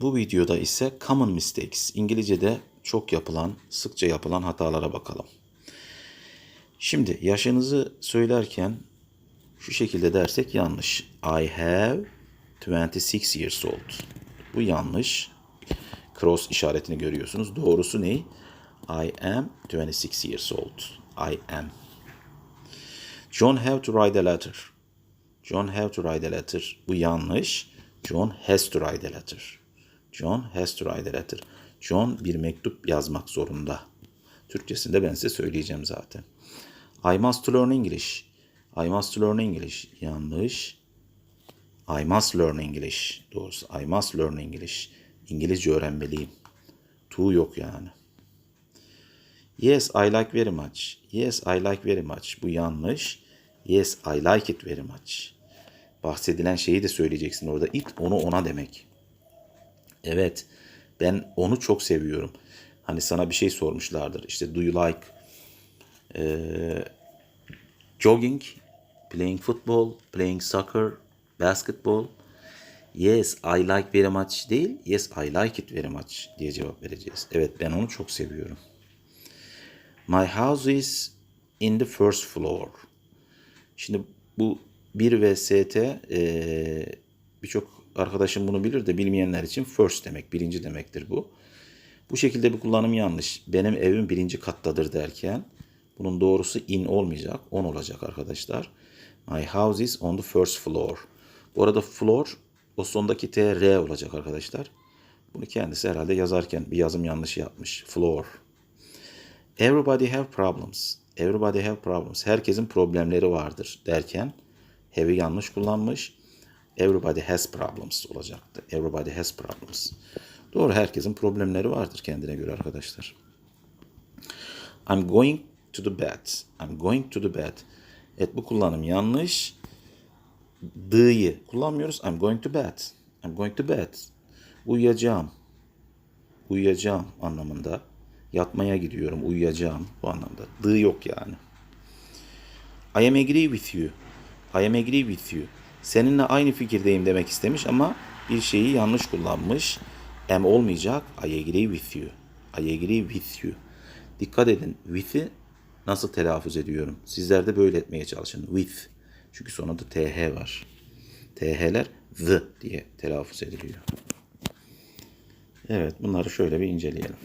Bu videoda ise common mistakes, İngilizce'de çok yapılan, sıkça yapılan hatalara bakalım. Şimdi yaşınızı söylerken şu şekilde dersek yanlış. I have 26 years old. Bu yanlış. Cross işaretini görüyorsunuz. Doğrusu ne? I am 26 years old. I am. John have to write a letter. John have to write a letter. Bu yanlış. John has to write a letter. John has to letter. John bir mektup yazmak zorunda. Türkçesinde ben size söyleyeceğim zaten. I must learn English. I must learn English. Yanlış. I must learn English. Doğrusu I must learn English. İngilizce öğrenmeliyim. To yok yani. Yes, I like very much. Yes, I like very much. Bu yanlış. Yes, I like it very much. Bahsedilen şeyi de söyleyeceksin orada. It onu ona demek. Evet, ben onu çok seviyorum. Hani sana bir şey sormuşlardır. İşte do you like eee, jogging, playing football, playing soccer, basketball? Yes, I like very much değil. Yes, I like it very much diye cevap vereceğiz. Evet, ben onu çok seviyorum. My house is in the first floor. Şimdi bu 1 ve ST eee, birçok arkadaşım bunu bilir de bilmeyenler için first demek, birinci demektir bu. Bu şekilde bir kullanım yanlış. Benim evim birinci kattadır derken bunun doğrusu in olmayacak, on olacak arkadaşlar. My house is on the first floor. Bu arada floor o sondaki T R olacak arkadaşlar. Bunu kendisi herhalde yazarken bir yazım yanlışı yapmış. Floor. Everybody have problems. Everybody have problems. Herkesin problemleri vardır derken have'i yanlış kullanmış. Everybody has problems olacaktı. Everybody has problems. Doğru herkesin problemleri vardır kendine göre arkadaşlar. I'm going to the bed. I'm going to the bed. Evet bu kullanım yanlış. D'yı kullanmıyoruz. I'm going to bed. I'm going to bed. Uyuyacağım. Uyuyacağım anlamında. Yatmaya gidiyorum, uyuyacağım bu anlamda. The yok yani. I am agree with you. I am agree with you. Seninle aynı fikirdeyim demek istemiş ama bir şeyi yanlış kullanmış. Am olmayacak. I agree with you. I agree with you. Dikkat edin. With'i nasıl telaffuz ediyorum? Sizler de böyle etmeye çalışın. With. Çünkü sonunda th var. Th'ler the diye telaffuz ediliyor. Evet bunları şöyle bir inceleyelim.